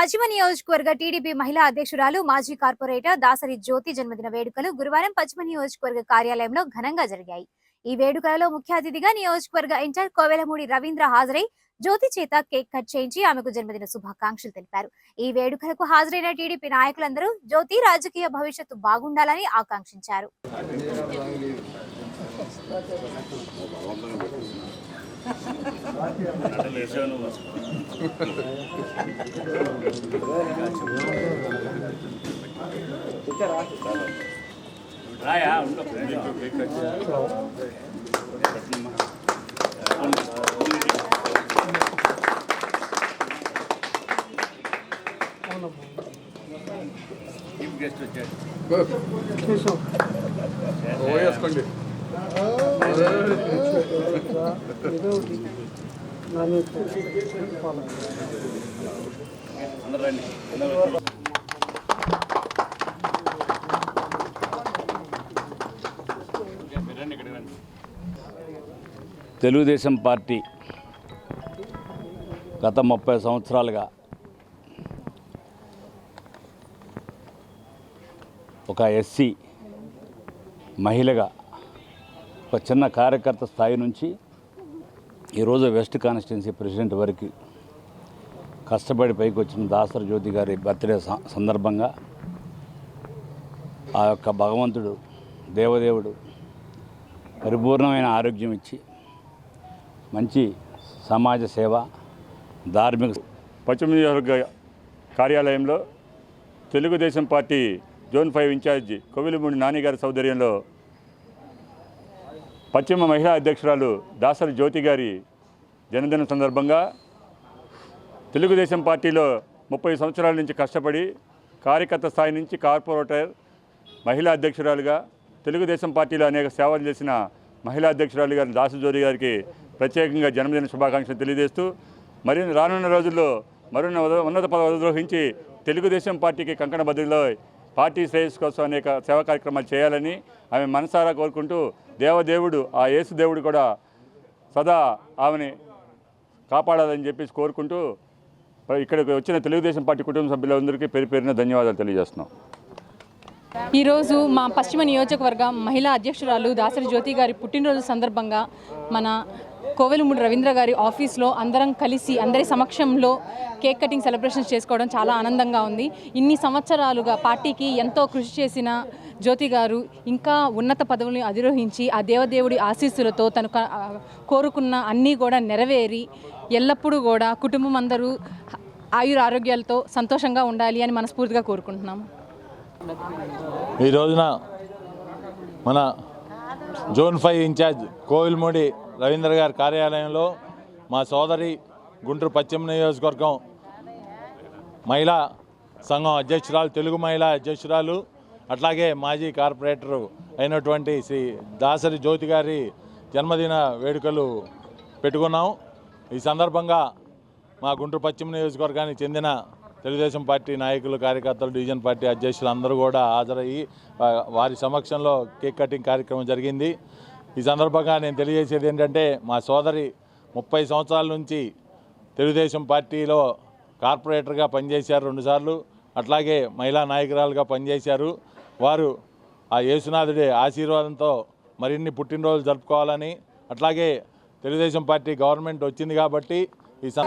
పశ్చిమ నియోజకవర్గ టీడీపీ మహిళా అధ్యక్షురాలు మాజీ కార్పొరేటర్ దాసరి జ్యోతి జన్మదిన వేడుకలు గురువారం పశ్చిమ నియోజకవర్గ కార్యాలయంలో ఘనంగా జరిగాయి. ఈ వేడుకలలో ముఖ్య అతిథిగా నియోజకవర్గ ఇన్ఛార్జ్ కోవెలమూడి రవీంద్ర హాజరై జ్యోతి చేత కేక్ కట్ చేయించి ఆమెకు జన్మదిన శుభాకాంక్షలు తెలిపారు. ఈ వేడుకలకు హాజరైన టీడీపీ నాయకులందరూ జ్యోతి రాజకీయ భవిష్యత్తు బాగుండాలని ఆకాంక్షించారు. రాయా ఉండు. చీఫ్ గెస్ట్ వచ్చాడు వేసుకోండి తెలుగుదేశం పార్టీ గత ముప్పై సంవత్సరాలుగా ఒక ఎస్సీ మహిళగా ఒక చిన్న కార్యకర్త స్థాయి నుంచి ఈరోజు వెస్ట్ కాన్స్టిట్యున్సీ ప్రెసిడెంట్ వరకు కష్టపడి పైకి వచ్చిన దాసర జ్యోతి గారి బర్త్డే స- సందర్భంగా ఆ యొక్క భగవంతుడు దేవదేవుడు పరిపూర్ణమైన ఆరోగ్యం ఇచ్చి మంచి సమాజ సేవ ధార్మిక పశ్చిమ నియోజకవర్గ కార్యాలయంలో Telugu Desam party zone five incharge Kovilimudi నానిగారి సౌదర్యంలో పశ్చిమ మహిళా అధ్యక్షురాలు దాసరి జ్యోతి గారి జన్మదినం సందర్భంగా తెలుగుదేశం పార్టీలో ముప్పై సంవత్సరాల నుంచి కష్టపడి కార్యకర్త స్థాయి నుంచి కార్పొరేటర్ మహిళా అధ్యక్షురాలుగా తెలుగుదేశం పార్టీలో అనేక సేవలు చేసిన మహిళా అధ్యక్షురాలు గారి దాసజోరి గారికి ప్రత్యేకంగా జన్మదిన శుభాకాంక్షలు తెలియజేస్తూ మరి రానున్న రోజుల్లో మరిన్న ఉన్నత పదవి అధిరోహించి తెలుగుదేశం పార్టీకి కంకణ బదిలీలో పార్టీ శ్రేయస్ కోసం అనేక సేవా కార్యక్రమాలు చేయాలని ఆమె మనసారా కోరుకుంటూ దేవదేవుడు ఆ యేసు దేవుడు కూడా సదా ఆమెని కాపాడాలని చెప్పేసి కోరుకుంటూ ఇక్కడికి వచ్చిన తెలుగుదేశం పార్టీ కుటుంబ సభ్యులందరికీ పేరు పేరున ధన్యవాదాలు తెలియజేస్తున్నాం. ఈరోజు మా పశ్చిమ నియోజకవర్గ మహిళా అధ్యక్షురాలు దాసరి జ్యోతి గారి పుట్టినరోజు సందర్భంగా మన కోవెలమూడి రవీంద్ర గారి ఆఫీస్లో అందరం కలిసి అందరి సమక్షంలో కేక్ కటింగ్ సెలబ్రేషన్స్ చేసుకోవడం చాలా ఆనందంగా ఉంది. ఇన్ని సంవత్సరాలుగా పార్టీకి ఎంతో కృషి చేసిన జ్యోతి గారు ఇంకా ఉన్నత పదవులను అధిరోహించి ఆ దేవదేవుడి ఆశీస్సులతో తను కోరుకున్న అన్నీ కూడా నెరవేరి ఎల్లప్పుడూ కూడా కుటుంబం అందరూ ఆయుర ఆరోగ్యాలతో సంతోషంగా ఉండాలి అని మనస్ఫూర్తిగా కోరుకుంటున్నాము. ఈ రోజున మన zone five incharge Kovilmudi Ravindra గారి కార్యాలయంలో మా సోదరి గుంటూరు పశ్చిమ నియోజకవర్గం మహిళా సంఘం అధ్యక్షురాలు తెలుగు మహిళా అధ్యక్షురాలు అట్లాగే మాజీ కార్పొరేటర్ అయినటువంటి శ్రీ దాసరి జ్యోతి గారి జన్మదిన వేడుకలు పెట్టుకున్నాం. ఈ సందర్భంగా మా గుంటూరు పశ్చిమ నియోజకవర్గానికి చెందిన తెలుగుదేశం పార్టీ నాయకులు కార్యకర్తలు డివిజన్ పార్టీ అధ్యక్షులు అందరూ కూడా హాజరయ్యి వారి సమక్షంలో కేక్ కటింగ్ కార్యక్రమం జరిగింది. ఈ సందర్భంగా నేను తెలియజేసేది ఏంటంటే మా సోదరి ముప్పై సంవత్సరాల నుంచి తెలుగుదేశం పార్టీలో కార్పొరేటర్గా పనిచేశారు రెండుసార్లు అట్లాగే మహిళా నాయకురాలుగా పనిచేశారు. వారు ఆ యేసునాథుడి ఆశీర్వాదంతో మరిన్ని పుట్టినరోజులు జరుపుకోవాలని అట్లాగే తెలుగుదేశం పార్టీ గవర్నమెంట్ వచ్చింది కాబట్టి ఈ సం